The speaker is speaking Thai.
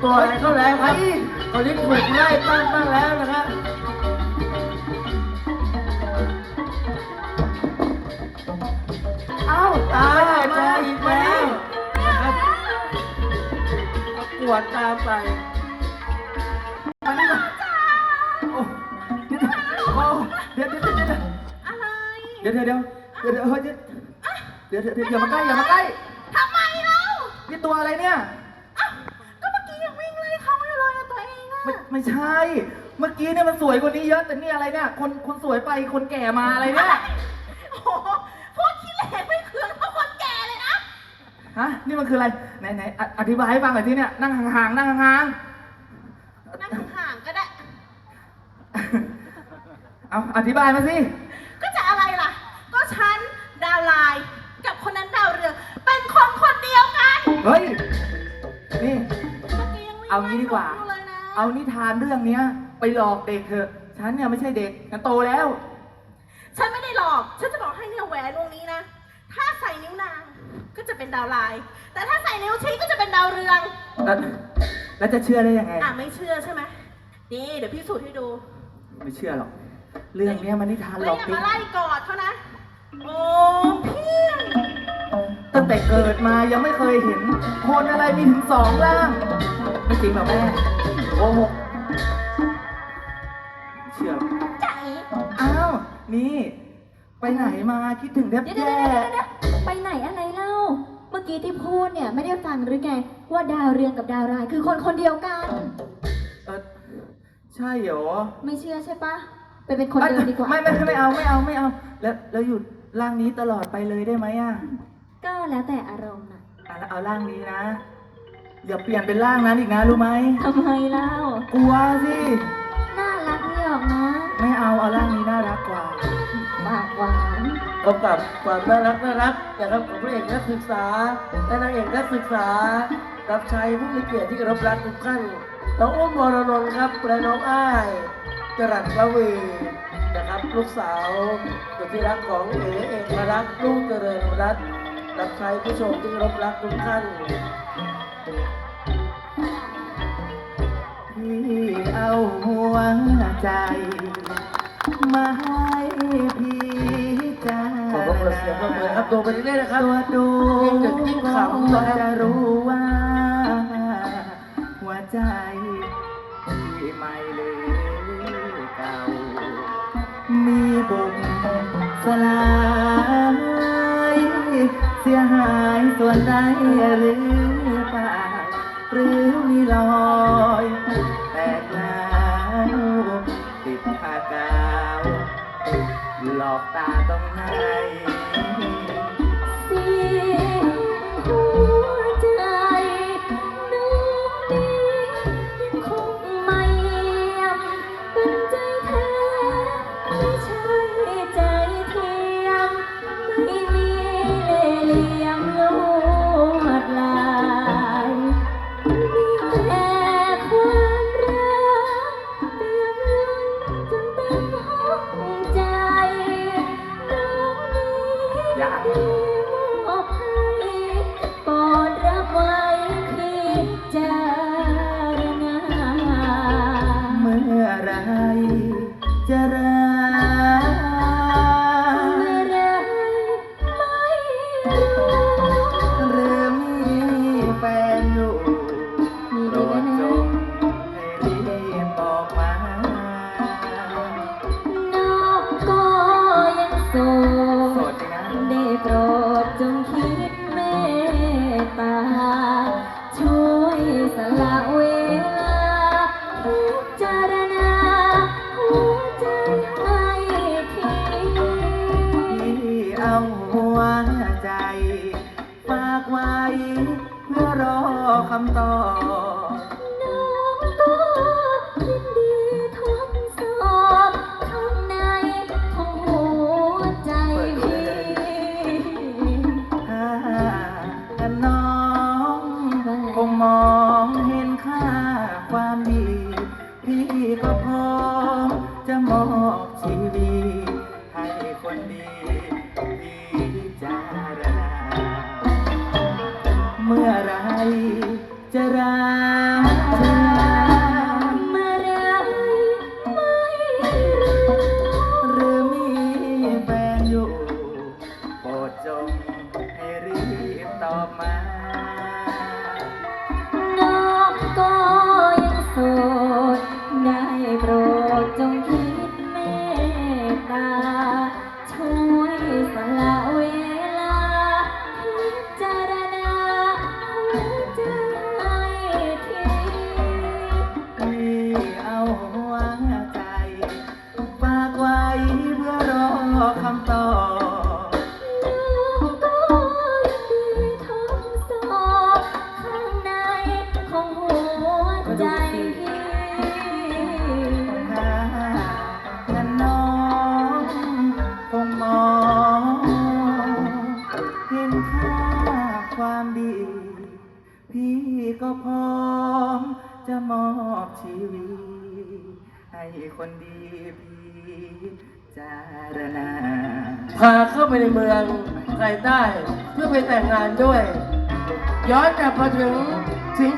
ตัวอะไรเขาแล้วครับตอนนี้ถูกไล่ตั้งบ้างแล้วนะครับเอาตายเจออีกแล้วนะครับเอากวดตามไปมานี่มาโอ้เดี๋ยวเดี๋ยวโอ้เดี๋ยวเดี๋ยวเดี๋ยวเดี๋ยวเดี๋ยวเดี๋ยวเดี๋ยวเดี๋ยวเดี๋ยวเฮ้ยเดี๋ยวเดี๋ยวเดี๋ยวอย่ามาใกล้อย่ามาใกล้ทำไมเล่านี่ตัวอะไรเนี่ย ไม่ไม่ใช่ เมื่อกี้เนี่ยมันสวยกว่านี้เยอะแต่นี่อะไรเนี่ย คนคนสวยไปคนแก่มาอะไรเนี่ย โอ้โหพวกขี้เหร่ไม่เคืองเท่าคนแก่เลยนะ ฮะ นี่มันคืออะไร ไหนไหนออธิบายให้ฟังหน่อยที่เนี่ย นั่งห่างๆ นั่งห่างนั่งห่างๆก็ได้ ๆ เอาอธิบายมาสิ ก็จะอะไรล่ะ ก็ฉันดาวไลน์กับคนนั้นดาวเรืองเป็นคนคนเดียวกันเฮ้ย นี่เมื่อกี้ยังวิ่งเอางี้ดีกว่าไล่เขอยู่เลยนะ เอานิทานเรื่องเนี้ย ไปหลอกเด็กเถอะ ฉันเนี่ยไม่ใช่เด็กฉันโตแล้ว ฉันไม่ได้หลอก ฉันจะบอกให้เนี่ยแหวนวงนี้นะ ถ้าใส่นิ้วนางก็จะเป็นดาวไลน์แต่ถ้าใส่นิ้วชี้ก็จะเป็นดาวเรือง แล้วแล้วจะเชื่อได้ยังไง อะไม่เชื่อใช่ไหมนี่เดี๋ยวพี่สูจน์ให้ดูไม่เชื่อหรอก เรื่องเนี้ยมันนิทานหลแล้วอกอย่าเด็กมาไล่กอดเขานะ โอ้เพี้ยนตั้งแต่เกิดมายังไม่เคยเห็นคนอะไรมีถึงสองร่าง ไม่จริงหรอแม่โอ้โหไม่เชื่อหรอกใจอ้าว นี่ ไปไหนมาคิดถึงแทบเดี๋ยวแย่เดี๋ยวเดี๋ยวเดี๋ยวไปไหนอะไรเล่า เมื่อกี้ที่พูดเนี่ยไม่ได้ฟังหรือไงว่าดาวเรืองกับดาวร้ายคือคนคนเดียวกัน เออใช่เหรอไม่เชื่อใช่ปะไปเป็นคนเดิมดีกว่า ไม่ไม่ไม่เอาไม่เอาไม่เอา แล้วแล้วอยู่ร่างนี้ตลอดไปเลยได้ไหมอะก็แล้วแต่อารมณ์นะอะแล้วเอาร่างนี้นะ อย่าเปลี่ยนเป็นร่างนั้นอีกนะรู้ไหมทำไมเล่ากลัวสิ น่ารักนี่หรอกนะไม่เอาเอาร่างนี้น่ารักกว่าปากหวานพบกับความน่ารักน่ารักนะครับของพระเอกนักศึกษาและนางเอกนักศึกษารับใช้ผู้มีเกียรติที่เคารพรักทุกท่านน้องอุ้มวรนนท์ครับและน้องอ้ายจรัสละเวนะครับ ลูกสาวสุดที่รักของเอ๋เอกรักลูกเจริญรัตน์รับใช้ผู้ชมที่เคารพรักทุกท่านาหัวใจ มาให้พี่จ้าขอบพระคุณเสียงปรบมือครับดูไปเรื่อยๆนะครับตัวดูยิ่งดึกยิ่งขำก็นะครับจะรู้ว่า หัวใจพี่ไม่ลืมเก่า มีบุญสลายเสียหายส่วนใดหรือเปล่าหรือมีรอย แตกแล้วติดผ้ากาว หลอกตาตรงไหน ถ้าแต่น้องคงมองเห็นค่าความดี พี่ก็พร้อมจะมอบชีวิให้คนดีพี่จาราเมื่อไรจะ คนดีพีจารณา พาเข้าไปในเมืองไกลใต้ เพื่อไปแต่งงานด้วย ย้อนกลับมาถึงสิง